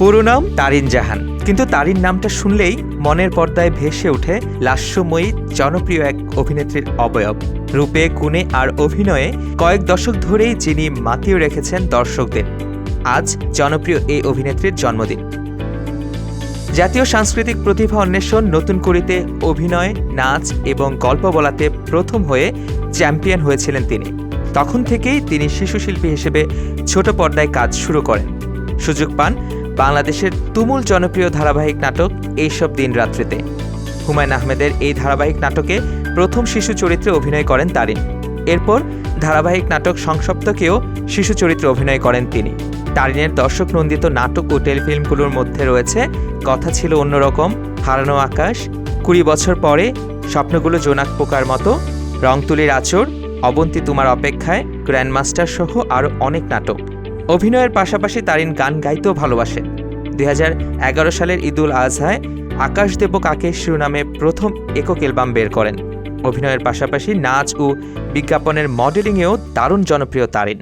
পুরো নাম তারিন জাহান। কিন্তু তারিন নামটা শুনলেই মনের পর্দায় ভেসে ওঠে লাস্যময়ী, জনপ্রিয় এক অভিনেত্রীর অবয়ব। রূপে, গুণে আর অভিনয়ে কয়েক দশক ধরেই যিনি মাতিয়ে রেখেছেন দর্শকদের। আজ জনপ্রিয় এই অভিনেত্রীর জন্মদিন। জাতীয় সাংস্কৃতিক প্রতিভা অন্বেষণ, নতুন করিতে অভিনয়, নাচ এবং গল্প বলাতে প্রথম হয়ে চ্যাম্পিয়ন হয়েছিলেন তিনি। তখন থেকেই তিনি শিশুশিল্পী হিসেবে ছোট পর্দায় কাজ শুরু করেন। সুযোগ পান বাংলাদেশের তুমুল জনপ্রিয় ধারাবাহিক নাটক এইসব দিন রাত্রিতে হুমায়ুন আহমেদের এই ধারাবাহিক নাটকে প্রথম শিশু চরিত্রে অভিনয় করেন তারিন। এরপর ধারাবাহিক নাটক সংসপ্তকেও শিশু চরিত্রে অভিনয় করেন তিনি। তারিনের দর্শক নন্দিত নাটক ও টেলিফিল্মগুলোর মধ্যে রয়েছে কথা ছিল অন্যরকম, হারানো আকাশ, কুড়ি বছর পরে স্বপ্নগুলো জোনাক পোকার মতো রং তুলির আচর, অবন্তী তোমার অপেক্ষায়, গ্র্যান্ডমাস্টার সহ আরও অনেক নাটক। অভিনয়ের পাশাপাশি তারিন গান গাইতেও ভালোবাসেন দুই সালের ঈদুল আজহায় আকাশ দেব কাকে শিরোনামে প্রথম একক অ্যালবাম বের করেন। অভিনয়ের পাশাপাশি নাচ ও বিজ্ঞাপনের মডেলিংয়েও দারুণ জনপ্রিয় তারিন।